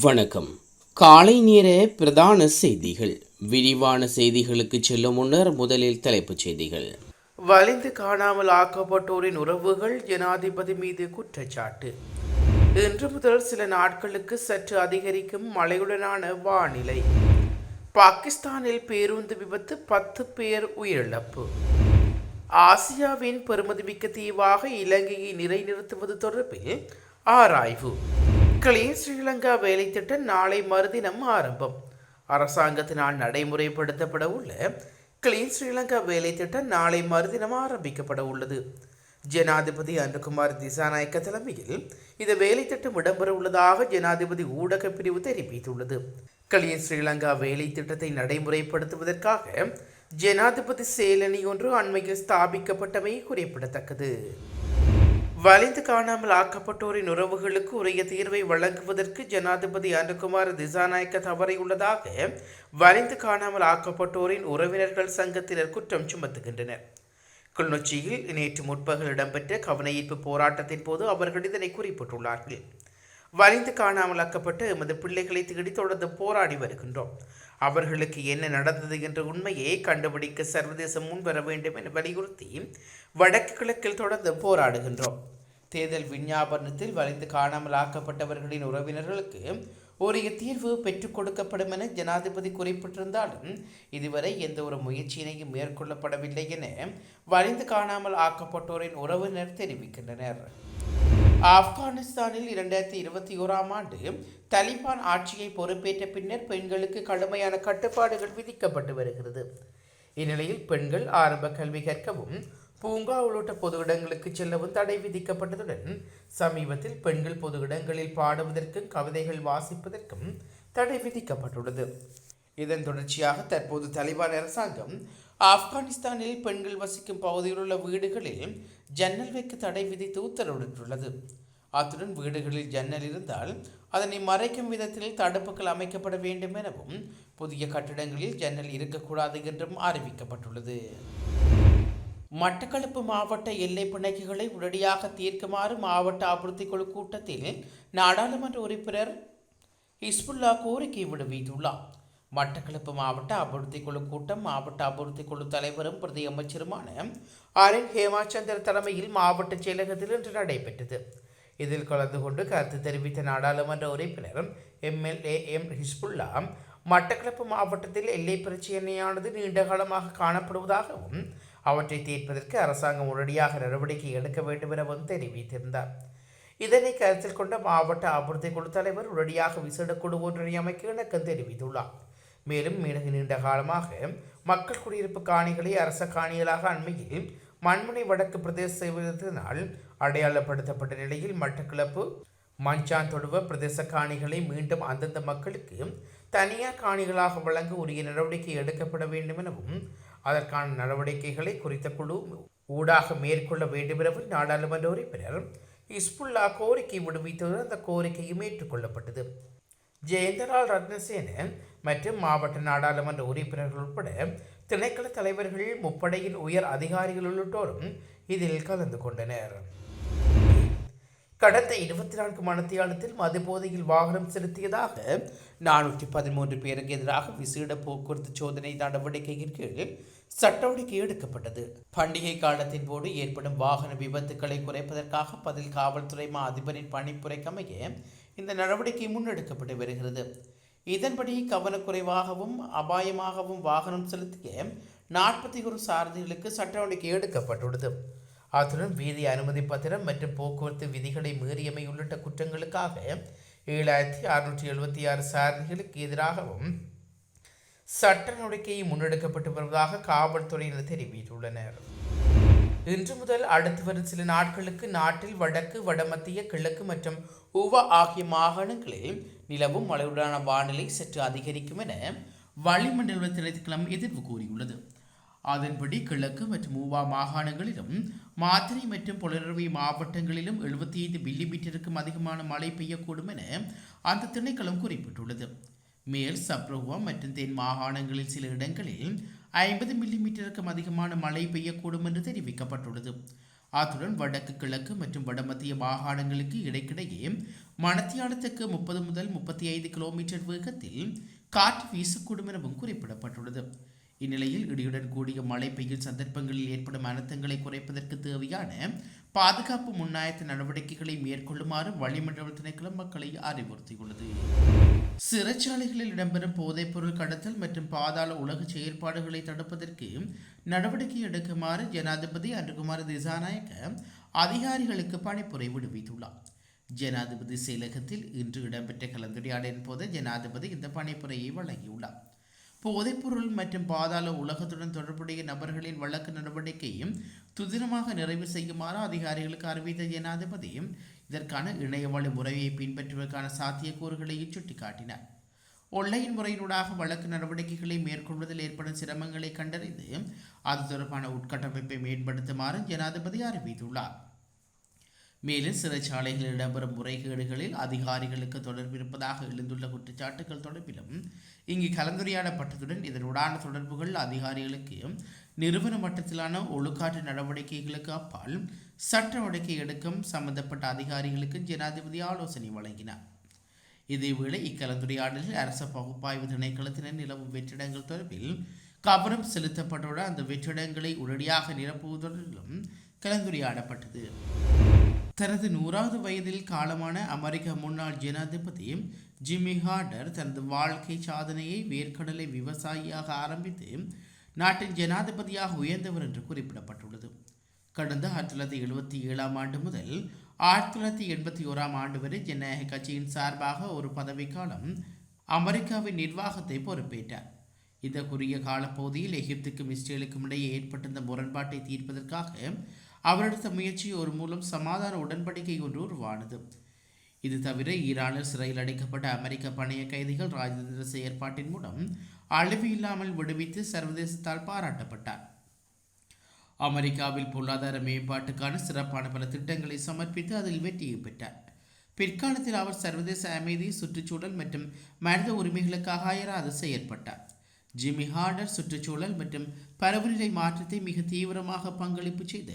வணக்கம். காலை நேர பிரதான செய்திகள். விரிவான செய்திகளுக்கு செல்லும் முன்னர் முதலில் தலைப்புச் செய்திகள். வலிந்து காணாமல் ஆக்கப்பட்டோரின் உறவுகள் ஜனாதிபதி மீது குற்றச்சாட்டு. இன்று முதல் சில நாட்களுக்கு சற்று அதிகரிக்கும் மழையுடனான வானிலை. பாகிஸ்தானில் பேருந்து விபத்து பத்து பேர் உயிரிழப்பு. ஆசியாவின் பெருமதிமிக்க தீவாக இலங்கையை நிலைநிறுத்துவது தொடர்பில் ஆராய்வு. கிளீன் ஸ்ரீலங்கா வேலை திட்டம் நாளை மறுதினம் ஆரம்பம். அரசாங்கத்தினால் நடைமுறைப்படுத்தப்பட உள்ள கிளீன் ஸ்ரீலங்கா வேலை திட்டம் நாளை மறுதினம் ஆரம்பிக்கப்பட உள்ளது. ஜனாதிபதி அனுகுமார் திசாநாயக்க தலைமையில் இந்த வேலை திட்டம் இடம்பெற உள்ளதாக ஜனாதிபதி ஊடக பிரிவு தெரிவித்துள்ளது. கிளீன் ஸ்ரீலங்கா வேலை திட்டத்தை நடைமுறைப்படுத்துவதற்காக ஜனாதிபதி செயலணி ஒன்று அண்மையில் ஸ்தாபிக்கப்பட்டமை குறிப்பிடத்தக்கது. வலிந்து காணாமல் ஆக்கப்பட்டோரின் உறவுகளுக்கு உரிய தீர்வை வழங்குவதற்கு ஜனாதிபதி அனுகுமார் திசாநாயக்க தவறியுள்ளதாக வலிந்து காணாமல் ஆக்கப்பட்டோரின் உறவினர்கள் சங்கத்தினர் குற்றம் சுமத்துகின்றனர். கிளிநொச்சியில் நேற்று முற்பகல் இடம்பெற்ற கவனஈர்ப்பு போராட்டத்தின் போது அவர்கள் இதனை குறிப்பிட்டுள்ளார்கள். வலிந்து காணாமல் ஆக்கப்பட்ட எமது பிள்ளைகளை தேடி தொடர்ந்து போராடி வருகின்றோம். அவர்களுக்கு என்ன நடந்தது என்ற உண்மையை கண்டுபிடிக்க சர்வதேசம் முன்வர வேண்டும் என வலியுறுத்தி வடக்கு கிழக்கில் தொடர்ந்து போராடுகின்றோம். தேர்தல் விஞ்ஞாபனத்தில் வலிந்து காணாமல் ஆக்கப்பட்டவர்களின் உறவினர்களுக்கு உரிய தீர்வு பெற்றுக் கொடுக்கப்படும் என ஜனாதிபதி குறிப்பிட்டிருந்தாலும் இதுவரை எந்த ஒரு முயற்சியினையும் மேற்கொள்ளப்படவில்லை என வலிந்து காணாமல் ஆக்கப்பட்டோரின் உறவினர் தெரிவிக்கின்றனர். ஆப்கானிஸ்தானில் இரண்டாயிரத்தி இருபத்தி ஓராம் ஆண்டு தலிபான் ஆட்சியை பொறுப்பேற்ற பின்னர் பெண்களுக்கு கடுமையான கட்டுப்பாடுகள் விதிக்கப்பட்டு வருகிறது. இந்நிலையில் பெண்கள் ஆரம்ப கல்வி கற்கவும் பூங்கா உள்ளிட்ட பொது இடங்களுக்கு செல்லவும் தடை விதிக்கப்பட்டதுடன் சமீபத்தில் பெண்கள் பொது இடங்களில் பாடுவதற்கும் கவிதைகள் வாசிப்பதற்கும் தடை விதிக்கப்பட்டுள்ளது. இதன் தொடர்ச்சியாக தற்போது தலிபான் அரசாங்கம் ஆப்கானிஸ்தானில் பெண்கள் வசிக்கும் பகுதியில் உள்ள வீடுகளில் ஜன்னல் வைக்க தடை விதித்து உத்தரவிட்டுள்ளது அத்துடன் வீடுகளில் ஜன்னல் இருந்தால் அதனை மறைக்கும் விதத்தில் தடுப்புகள் அமைக்கப்பட வேண்டும் எனவும் புதிய கட்டிடங்களில் ஜன்னல் இருக்கக்கூடாது என்றும் அறிவிக்கப்பட்டுள்ளது. மட்டக்களப்பு மாவட்ட எல்லை பிணைக்குகளை உடனடியாக தீர்க்குமாறு மாவட்ட அபிவிருத்தி குழு கூட்டத்தில் நாடாளுமன்ற உறுப்பினர் ஹிஸ்புல்லா கோரிக்கை விடுவித்துள்ளார். மட்டக்களப்பு மாவட்ட அபிவிருத்தி குழு கூட்டம் மாவட்ட அபிவிருத்தி குழு தலைவரும் பிரதி அமைச்சருமான ஆர் ஹேமாச்சந்தர் தலைமையில் மாவட்ட செயலகத்தில் இன்று நடைபெற்றது. இதில் கலந்து கொண்டு கருத்து தெரிவித்த நாடாளுமன்ற உறுப்பினர் எம்எல்ஏ எம் ஹிஸ்புல்லா மட்டக்களப்பு மாவட்டத்தில் எல்லை பிரச்சினையானது நீண்ட காலமாக காணப்படுவதாகவும் அவற்றை தீர்ப்பதற்கு அரசாங்கம் உடனடியாக நடவடிக்கை எடுக்க வேண்டும் எனவும் தெரிவித்திருந்தார். இதனை கருத்தில் கொண்ட மாவட்ட அபிவிருத்தி குழு தலைவர் உடனடியாக விசேட குழு ஒன்றினை அமைக்க இணக்கம் தெரிவித்துள்ளார். மேலும் மிக நீண்ட காலமாக மக்கள் குடியிருப்பு காணிகளை அரச காணிகளாக அண்மையில் மண்முனை வடக்கு பிரதேச செய்வதனால் அடையாளப்படுத்தப்பட்ட நிலையில் மட்டக்கிழப்பு மஞ்சான் தொடுவ பிரதேச காணிகளை மீண்டும் அந்தந்த மக்களுக்கு தனியார் காணிகளாக வழங்க உரிய நடவடிக்கை எடுக்கப்பட வேண்டும் எனவும் அதற்கான நடவடிக்கைகளை குறித்த குழு ஊடாக மேற்கொள்ள வேண்டும் எனவும் நாடாளுமன்ற உறுப்பினர் இஸ்புல்லா கோரிக்கை விடுவித்தது அந்த கோரிக்கையும் ஏற்றுக்கொள்ளப்பட்டது. ஜெயந்தலால் ரத்னசேன மற்றும் மாவட்ட நாடாளுமன்ற உறுப்பினர்கள் உட்பட திணைக்கள தலைவர்கள் முப்படையின் உயர் அதிகாரிகள் உள்ளிட்டோரும் இதில் கலந்து கொண்டனர். கடந்த இருபத்தி நான்கு மணத்தியாலத்தில் மது போதையில் வாகனம் செலுத்தியதாக நானூற்றி பதிமூன்று பேருக்கு எதிராக விசேட போக்குவரத்து சோதனை நடவடிக்கையின் கீழ் சட்டவடிக்கை எடுக்கப்பட்டது. பண்டிகை காலத்தின் போது ஏற்படும் வாகன விபத்துக்களை குறைப்பதற்காக பதில் காவல்துறை மா அதிபரின் பணிப்புரைக்கமைய இந்த நடவடிக்கை முன்னெடுக்கப்பட்டு வருகிறது. இதன்படி கவனக்குறைவாகவும் அபாயமாகவும் வாகனம் செலுத்திய நாற்பத்தி ஒரு சாரதிகளுக்கு சட்ட நடவடிக்கை எடுக்கப்பட்டுள்ளது. அத்துடன் வீதி அனுமதி பத்திரம் மற்றும் போக்குவரத்து விதிகளை மீறியமை உள்ளிட்ட குற்றங்களுக்காக ஏழாயிரத்தி அறுநூற்றி எழுபத்தி ஆறு சாரதிகளுக்கு எதிராகவும் சட்ட நடவடிக்கை முன்னெடுக்கப்பட்டு வருவதாக காவல்துறையினர் தெரிவித்துள்ளனர். இன்று முதல் அடுத்து வரும் சில நாட்களுக்கு நாட்டில் வடக்கு வடமத்திய கிழக்கு மற்றும் உவ ஆகிய மாகாணங்களில் நிலவும் மழையுடனான வானிலை சற்று அதிகரிக்கும் என வளிமண்டல திணைக்களம் எதிர்வு கூறியுள்ளது. அதன்படி கிழக்கு மற்றும் மூவா மாகாணங்களிலும் மாத்திரை மற்றும் புலரவை மாவட்டங்களிலும் எழுபத்தி ஐந்து மில்லிமீட்டருக்கும் அதிகமான மழை பெய்யக்கூடும் என அந்த திணைக்களம் குறிப்பிட்டுள்ளது. மேல் சப்ரஹுவா மற்றும் தென் மாகாணங்களில் சில இடங்களில் ஐம்பது மில்லிமீட்டருக்கும் அதிகமான மழை பெய்யக்கூடும் என்று தெரிவிக்கப்பட்டுள்ளது. அத்துடன் வடக்கு கிழக்கு மற்றும் வடமத்திய மாகாணங்களுக்கு இடைக்கிடையே மணத்தியாலத்துக்கு முப்பது முதல் முப்பத்தி ஐந்து கிலோமீட்டர் வேகத்தில் காற்று வீசக்கூடும் எனவும் குறிப்பிடப்பட்டுள்ளது. இந்நிலையில் இடியுடன் கூடிய மழை பெய்யும் சந்தர்ப்பங்களில் ஏற்படும் அனர்த்தங்களை குறைப்பதற்கு தேவையான பாதுகாப்பு முன்னாயத்த நடவடிக்கைகளை மேற்கொள்ளுமாறு வளிமண்டல திணைக்களம் மக்களை அறிவுறுத்தியுள்ளது. சிறைச்சாலைகளில் இடம்பெறும் போதைப்பொருள் கடத்தல் மற்றும் பாதாள உலக செயற்பாடுகளை தடுப்பதற்கு நடவடிக்கை எடுக்குமாறு ஜனாதிபதி அன்றுகுமார் திசாநாயக்க அதிகாரிகளுக்கு பணிப்புரை விடுவித்துள்ளார். ஜனாதிபதி செயலகத்தில் இன்று இடம்பெற்ற கலந்துரையாடலின் போது ஜனாதிபதி இந்த பணிப்புரையை வழங்கியுள்ளார். போதைப்பொருள் மற்றும் பாதாள உலகத்துடன் தொடர்புடைய நபர்களின் வழக்கு நடவடிக்கையும் துதிரமாக நிறைவு செய்யுமாறு அதிகாரிகளுக்கு அறிவித்த ஜனாதிபதி இதற்கான இணையவழி முறையை பின்பற்றுவதற்கான சாத்தியக்கூறுகளையும் சுட்டிக்காட்டினார். ஒன்லைன் முறையினூடாக வழக்கு நடவடிக்கைகளை மேற்கொள்வதில் ஏற்படும் சிரமங்களை கண்டறிந்து அது தொடர்பான உட்கட்டமைப்பை மேம்படுத்துமாறு ஜனாதிபதி அறிவித்துள்ளார். மேலும் சிறைச்சாலைகளில் இடம்பெறும் முறைகேடுகளில் அதிகாரிகளுக்கு தொடர்பு இருப்பதாக எழுந்துள்ள குற்றச்சாட்டுகள் தொடர்பிலும் இங்கு கலந்துரையாடப்பட்டதுடன் இதனுடான தொடர்புகள் அதிகாரிகளுக்கு நிறுவன மட்டத்திலான ஒழுக்காற்று நடவடிக்கைகளுக்கு அப்பால் சட்ட நடவடிக்கை எடுக்கும் சம்பந்தப்பட்ட அதிகாரிகளுக்கு ஜனாதிபதி ஆலோசனை வழங்கினார். இதேவேளை இக்கலந்துரையாடலில் அரச பகுப்பாய்வு திணைக்களத்தினர் நிலவும் வெற்றிடங்கள் தொடர்பில் கவனம் செலுத்தப்பட்டுள்ள அந்த வெற்றிடங்களை உடனடியாக நிரப்புவதுடனும் கலந்துரையாடப்பட்டது. தனது நூறாவது வயதில் காலமான அமெரிக்க முன்னாள் ஜனாதிபதி ஜிம்மி ஹார்டர் தனது வாழ்க்கை சாதனையை வேர்க்கடலை விவசாயியாக ஆரம்பித்து நாட்டின் ஜனாதிபதியாக உயர்ந்தவர் என்று குறிப்பிடப்பட்டுள்ளது. கடந்த ஆயிரத்தி தொள்ளாயிரத்தி எழுபத்தி ஏழாம் ஆண்டு முதல் ஆயிரத்தி தொள்ளாயிரத்தி எண்பத்தி ஓராம் ஆண்டு வரை ஜனநாயக கட்சியின் சார்பாக ஒரு பதவிக்காலம் அமெரிக்காவின் நிர்வாகத்தை பொறுப்பேற்றார். இந்த குறுகிய காலப்பகுதியில் எகிப்துக்கும் இஸ்ரேலுக்கும் இடையே ஏற்பட்டிருந்த முரண்பாட்டை தீர்ப்பதற்காக அவரெடுத்த முயற்சி ஒரு மூலம் சமாதான உடன்படிக்கை ஒன்று உருவானது. இது தவிர ஈரானில் சிறையில் அடைக்கப்பட்ட அமெரிக்க பணைய கைதிகள் ராஜதந்திர செயற்பாட்டின் மூலம் அழிவு இல்லாமல் விடுவித்து சர்வதேசத்தால் பாராட்டப்பட்டார். அமெரிக்காவில் பொருளாதார மேம்பாட்டுக்கான சிறப்பான பல திட்டங்களை சமர்ப்பித்து அதில் வெற்றியை பெற்றார். பிற்காலத்தில் அவர் சர்வதேச அமைதி சுற்றுச்சூழல் மற்றும் மனித உரிமைகளுக்காக அயராது செயற்பட்டார். ஜிமி ஹார்டர் சுற்றுச்சூழல் மற்றும் பருவநிலை மாற்றத்தை மிக தீவிரமாக பங்களிப்பு செய்த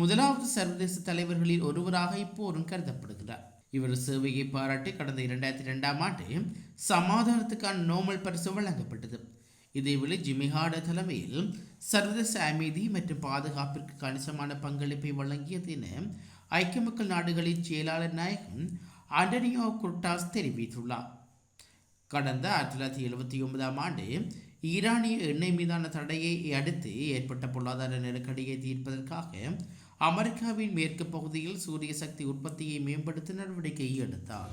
முதலாவது சர்வதேச தலைவர்களில் ஒருவராக இப்போதும் கருதப்படுகிறார். இவர் சேவையை பாராட்டி கடந்த இரண்டாயிரத்தி ரெண்டாம் ஆண்டு சமாதானத்துக்கான நோபல் பரிசு வழங்கப்பட்டது. இதேவேளை ஜிம்மி ஹார்டர் தலைமையில் சர்வதேச அமைதி மற்றும் பாதுகாப்பிற்கு கணிசமான பங்களிப்பை வழங்கியது என ஐக்கிய மக்கள் நாடுகளின் செயலாளர் நாயகம் ஆண்டனியோ குர்டாஸ் தெரிவித்துள்ளார். கடந்த ஆயிரத்தி தொள்ளாயிரத்தி எழுபத்தி ஒன்பதாம் ஆண்டு ஈரானிய எண்ணெய் மீதான தடையை அடுத்து ஏற்பட்ட பொருளாதார நெருக்கடியை தீர்ப்பதற்காக அமெரிக்காவின் மேற்கு பகுதியில் சூரிய சக்தி உற்பத்தியை மேம்படுத்த நடவடிக்கை எடுத்தார்.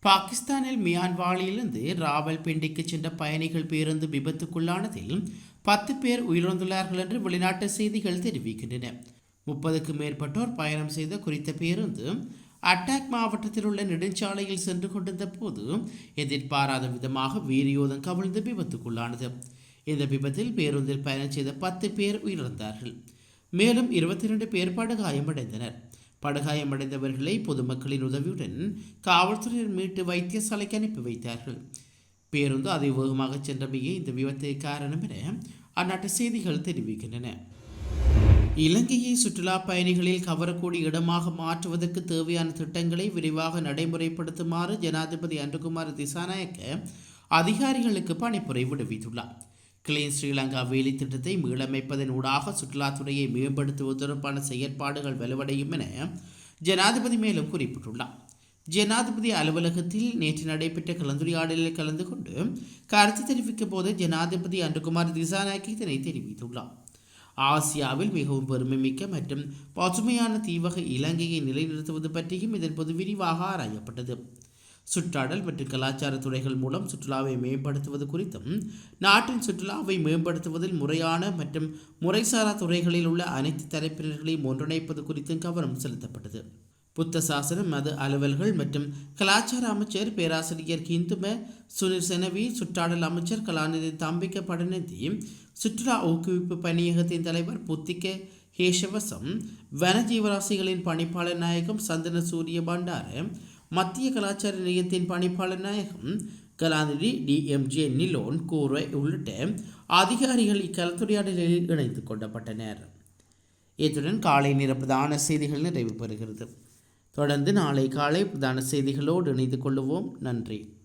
பாகிஸ்தானில் மியான்வாலிலிருந்து ராவல்பிண்டிக்கு சென்ற பயணிகள் பேருந்து விபத்துக்குள்ளானதில் பத்து பேர் உயிரிழந்துள்ளார்கள் என்று வெளிநாட்டு செய்திகள் தெரிவிக்கின்றன. முப்பதுக்கு மேற்பட்டோர் பயணம் செய்த குறித்த பேருந்து அட்டாக் மாவட்டத்தில் உள்ள நெடுஞ்சாலையில் சென்று கொண்டிருந்த போது எதிர்பாராத விதமாக வீரியோதம் கவிழ்ந்து விபத்துக்குள்ளானது. இந்த விபத்தில் பேருந்தில் பயணம் செய்த பத்து பேர் உயிரிழந்தார்கள். மேலும் இருபத்தி ரெண்டு பேர் படுகாயமடைந்தனர். படுகாயமடைந்தவர்களை பொதுமக்களின் உதவியுடன் காவல்துறையினர் மீட்டு வைத்தியசாலைக்கு அனுப்பி வைத்தார்கள். பேருந்து அதிவேகமாக சென்றமையே இந்த விபத்துக்கு காரணம் என அந்நாட்டு செய்திகள் தெரிவிக்கின்றன. இலங்கையை சுற்றுலா பயணிகளில் கவரக்கூடிய இடமாக மாற்றுவதற்கு தேவையான திட்டங்களை விரைவாக நடைமுறைப்படுத்துமாறு ஜனாதிபதி அன்றுகுமார் திசாநாயக்க அதிகாரிகளுக்கு பணிப்புரை விடுவித்துள்ளார். கிளீன் ஸ்ரீலங்கா வேலி திட்டத்தை மீளமைப்பதன் ஊடாக சுற்றுலாத்துறையை மேம்படுத்துவது தொடர்பான செயற்பாடுகள் வலுவடையும் என ஜனாதிபதி மேலும் குறிப்பிட்டுள்ளார். ஜனாதிபதி அலுவலகத்தில் நேற்று நடைபெற்ற கலந்துரையாடலில் கலந்து கொண்டு கருத்து தெரிவிக்கும் போது ஜனாதிபதி அன்றுகுமார் திசாநாயக் இதனை தெரிவித்துள்ளார். ஆசியாவில் மிகவும் பெருமைமிக்க மற்றும் பசுமையான தீவக இலங்கையை நிலைநிறுத்துவது பற்றியும் இதன் பொது விரிவாக ஆராயப்பட்டது. சுற்றாடல் மற்றும் கலாச்சார துறைகள் மூலம் சுற்றுலாவை மேம்படுத்துவது குறித்தும் நாட்டின் சுற்றுலாவை மேம்படுத்துவதில் முறையான மற்றும் முறைசாரா துறைகளில் உள்ள அனைத்து தரப்பினர்களையும் ஒன்றிணைப்பது குறித்தும் கவனம் செலுத்தப்பட்டது. புத்த சாசன மத அலுவல்கள் மற்றும் கலாச்சார அமைச்சர் பேராசிரியர் கிந்தும சுனில் செனவி சுற்றாடல் அமைச்சர் கலாநிதி தாம்பிக்க படநிதி சுற்றுலா ஊக்குவிப்பு பணியகத்தின் தலைவர் புத்திக்க ஹேஷவசம் வனஜீவராசிகளின் பணிப்பாளர் நாயகம் சந்தன சூரிய பண்டார மத்திய கலாச்சார நிலையத்தின் பணிப்பாளர் நாயகம் கலாநிதி டிஎம்ஜே நிலோன் கூரை உள்ளிட்ட அதிகாரிகள் இக்கலந்துரையாடலில் இணைந்து கொள்ளப்பட்டனர். இத்துடன் காலை நிரப்பதான பிரதான செய்திகள் நிறைவு பெறுகிறது தொடர்ந்து நாளை காலை பிரதான செய்திகளோடு இணைந்து கொள்ளுவோம். நன்றி.